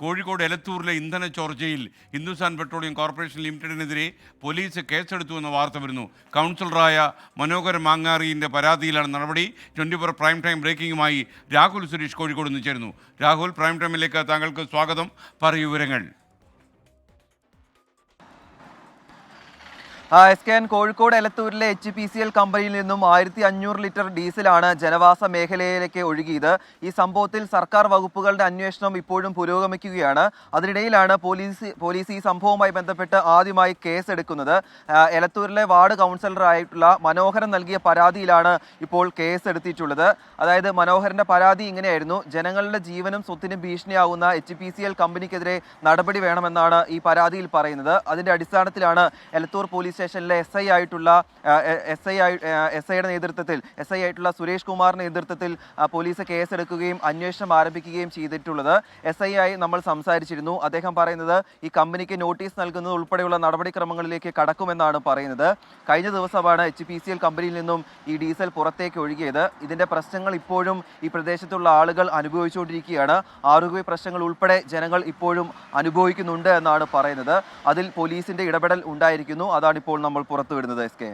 കോഴിക്കോട് എലത്തൂരിലെ ഇന്ധന ചോർച്ചയിൽ ഹിന്ദുസ്ഥാൻ പെട്രോളിയം കോർപ്പറേഷൻ ലിമിറ്റഡിനെതിരെ പോലീസ് കേസെടുത്തു എന്ന വാർത്ത വരുന്നു. കൗൺസിലറായ മനോഹർ മാങ്ങാറിയിന്റെ പരാതിയിലാണ് നടപടി. ട്വന്റി ഫോർ പ്രൈം ടൈം ബ്രേക്കിംഗുമായി രാഹുൽ സുരേഷ് കോഴിക്കോട് നിന്ന് ചേരുന്നു. രാഹുൽ പ്രൈം ടൈമിലേക്ക് താങ്കൾക്ക് സ്വാഗതം. പറയൂ വിവരങ്ങൾ. എസ് കെ എൻ കോഴിക്കോട് എലത്തൂരിലെ എച്ച് പി സി എൽ കമ്പനിയിൽ നിന്നും ആയിരത്തി അഞ്ഞൂറ് ലിറ്റർ ഡീസലാണ് ജനവാസ മേഖലയിലേക്ക് ഒഴുകിയത്. ഈ സംഭവത്തിൽ സർക്കാർ വകുപ്പുകളുടെ അന്വേഷണം ഇപ്പോഴും പുരോഗമിക്കുകയാണ്. അതിനിടയിലാണ് പോലീസ് പോലീസ് ഈ സംഭവവുമായി ബന്ധപ്പെട്ട് ആദ്യമായി കേസെടുക്കുന്നത്. എലത്തൂരിലെ വാർഡ് കൗൺസിലറായിട്ടുള്ള മനോഹരൻ നൽകിയ പരാതിയിലാണ് ഇപ്പോൾ കേസ് എടുത്തിട്ടുള്ളത് അതായത് മനോഹരന്റെ പരാതി ഇങ്ങനെയായിരുന്നു. ജനങ്ങളുടെ ജീവനും സ്വത്തിനും ഭീഷണിയാകുന്ന എച്ച് പി സി എൽ കമ്പനിക്കെതിരെ നടപടി വേണമെന്നാണ് ഈ പരാതിയിൽ പറയുന്നത്. അതിന്റെ അടിസ്ഥാനത്തിലാണ് എലത്തൂർ പോലീസ് സ്റ്റേഷനിലെ എസ് ഐ ആയിട്ടുള്ള എസ് ഐ എസ് ഐയുടെ നേതൃത്വത്തിൽ എസ് ഐ ആയിട്ടുള്ള സുരേഷ് കുമാറിന്റെ നേതൃത്വത്തിൽ പോലീസ് കേസെടുക്കുകയും അന്വേഷണം ആരംഭിക്കുകയും ചെയ്തിട്ടുള്ളത് എസ് ഐ ആയി നമ്മൾ സംസാരിച്ചിരുന്നു. അദ്ദേഹം പറയുന്നത് ഈ കമ്പനിക്ക് നോട്ടീസ് നൽകുന്നത് ഉൾപ്പെടെയുള്ള നടപടിക്രമങ്ങളിലേക്ക് കടക്കുമെന്നാണ് പറയുന്നത്. കഴിഞ്ഞ ദിവസമാണ് എച്ച് പി സി എൽ കമ്പനിയിൽ നിന്നും ഈ ഡീസൽ പുറത്തേക്ക് ഒഴുകിയത്. ഇതിന്റെ പ്രശ്നങ്ങൾ ഇപ്പോഴും ഈ പ്രദേശത്തുള്ള ആളുകൾ അനുഭവിച്ചുകൊണ്ടിരിക്കുകയാണ്. ആരോഗ്യ പ്രശ്നങ്ങൾ ഉൾപ്പെടെ ജനങ്ങൾ ഇപ്പോഴും അനുഭവിക്കുന്നുണ്ട് എന്നാണ് പറയുന്നത്. അതിൽ പോലീസിന്റെ ഇടപെടൽ ഉണ്ടായിരിക്കുന്നു. അതാണ് ഇപ്പോൾ നമ്മൾ പുറത്തു വരുന്നത് എസ് കെ